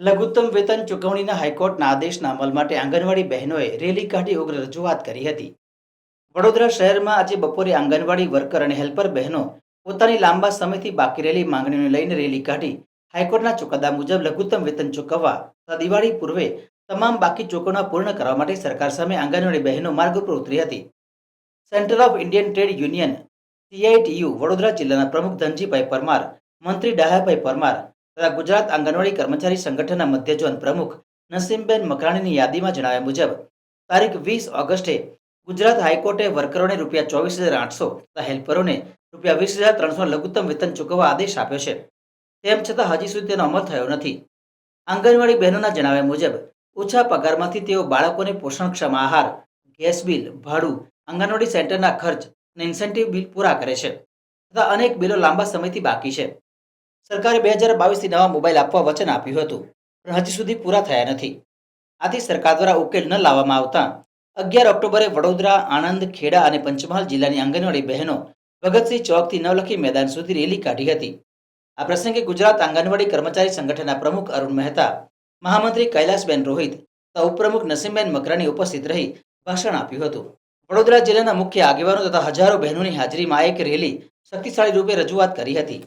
લઘુત્તમ વેતન ચૂકવણીના હાઈકોર્ટના આદેશના અમલ માટે આંગણવાડી બહેનોએ રેલી કાઢી ઉગ્ર રજૂઆત કરી હતી. વડોદરા શહેરમાં આજે બપોરે આંગણવાડી વર્કર અને હેલ્પર બહેનો પોતાની લાંબા સમયથી બાકી રહેલી માંગણીઓને લઈને રેલી કાઢી હાઈકોર્ટના ચુકાદા મુજબ લઘુત્તમ વેતન ચૂકવવા તથા દિવાળી પૂર્વે તમામ બાકી ચૂકવણા પૂર્ણ કરવા માટે સરકાર સામે આંગણવાડી બહેનો માર્ગ ઉપર ઉતરી હતી. Centre of Indian Trade Union, CITU, Vadodara જિલ્લાના પ્રમુખ ધનજીભાઈ પરમાર, મંત્રી ડાહ્યાભાઈ પરમાર તથા ગુજરાત આંગણવાડી કર્મચારી સંગઠનના મધ્યજોન પ્રમુખ નસીમબેન મકરાણીની યાદીમાં જણાવ્યા મુજબ, તારીખ વીસ ઓગસ્ટે ગુજરાત હાઈકોર્ટે વર્કરોને રૂપિયા ચોવીસ હજાર આઠસો તથા હેલ્પરોને રૂપિયા વીસ હજાર ત્રણસો લઘુત્તમ વેતન ચૂકવવા આદેશ આપ્યો છે. તેમ છતાં હજી સુધી તેનો અમલ થયો નથી. આંગણવાડી બહેનોના જણાવ્યા મુજબ, ઓછા પગારમાંથી તેઓ બાળકોને પોષણક્ષમ આહાર, ગેસ બિલ, ભાડું, આંગણવાડી સેન્ટરના ખર્ચ અને ઇન્સેન્ટિવ બિલ પૂરા કરે છે તથા અનેક બિલો લાંબા સમયથી બાકી છે. સરકારે બે હજાર બાવીસથી નવા મોબાઈલ આપવા વચન આપ્યું હતું, પણ હજી સુધી પૂરા થયા નથી. આથી સરકાર દ્વારા ઉકેલ ન લાવવામાં આવતા અગિયાર ઓક્ટોબરે વડોદરા, આણંદ, ખેડા અને પંચમહાલ જિલ્લાની આંગણવાડી બહેનો ભગતસિંહ ચોકથી નવલખી મેદાન સુધી રેલી કાઢી હતી. આ પ્રસંગે ગુજરાત આંગણવાડી કર્મચારી સંગઠનના પ્રમુખ અરુણ મહેતા, મહામંત્રી કૈલાસબેન રોહિત તથા ઉપપ્રમુખ નસીમબેન મકરાણી ઉપસ્થિત રહી ભાષણ આપ્યું હતું. વડોદરા જિલ્લાના મુખ્ય આગેવાનો તથા હજારો બહેનોની હાજરીમાં એક રેલી શક્તિશાળી રૂપે રજૂઆત કરી હતી.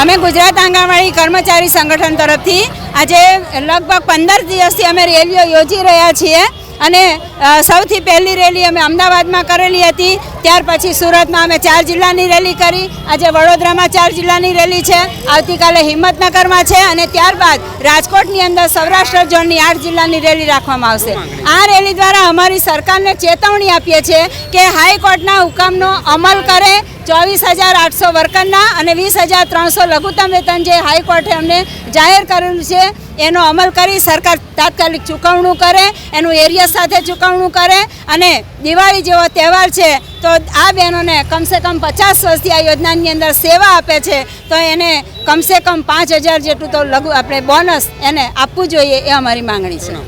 અમે ગુજરાત આંગણવાડી કર્મચારી સંગઠન તરફથી આજે લગભગ પંદર દિવસથી અમે રેલીઓ યોજી રહ્યા છીએ અને સૌથી પહેલી રેલી અમે અમદાવાદમાં કરેલી હતી. ત્યાર પછી સુરતમાં અમે ચાર જિલ્લાની રેલી કરી. આજે વડોદરામાં ચાર જિલ્લાની રેલી છે. આવતીકાલે હિંમતનગરમાં છે અને ત્યારબાદ રાજકોટની અંદર સૌરાષ્ટ્ર ઝોનની આઠ જિલ્લાની રેલી રાખવામાં આવશે. આ રેલી દ્વારા અમારી સરકારને ચેતવણી આપીએ છીએ કે હાઈકોર્ટના હુકમનો અમલ કરે ચોવીસ હજાર આઠસો વર્કરના અને વીસ હજાર ત્રણસો લઘુત્તમ વેતન જે હાઈકોર્ટે અમને જાહેર કરેલું છે, એનો અમલ કરી સરકાર તાત્કાલિક ચૂકવણું કરે, એનું એરિયા સાથે ચૂકવણું કરે અને દિવાળી જેવો તહેવાર છે, તો આ બહેનોને કમસે કમ પચાસ વર્ષથી આ યોજનાની અંદર સેવા આપે છે, તો એને કમસે કમ પાંચ હજાર જેટલું તો લઘુ આપણે બોનસ એને આપવું જોઈએ એ અમારી માંગણી છે.